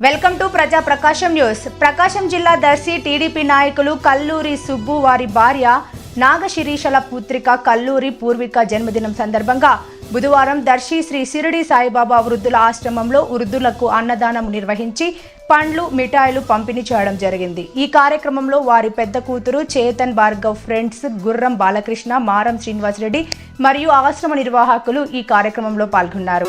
Welcome to ప్రజా ప్రకాశం news. ప్రకాశం జిల్లా Darsi TDP నాయకులు కల్లూరి సుబ్బు వారి భార్య నాగశిరీషల పుత్రిక కల్లూరి పూర్విక జన్మదినం సందర్భంగా బుధవారం దర్శి శ్రీ సిరిడి సాయిబాబా వృద్ధుల ఆశ్రమంలో వృద్ధులకు అన్నదానం నిర్వహించి పండ్లు మిఠాయిలు పంపిణీ చేయడం జరిగింది. ఈ కార్యక్రమంలో వారి పెద్ద కూతురు చేతన్ భార్గవ్ ఫ్రెండ్స్ గుర్రం బాలకృష్ణ మారం శ్రీనివాసరెడ్డి మరియు ఆశ్రమ నిర్వాహకులు ఈ కార్యక్రమంలో పాల్గొన్నారు.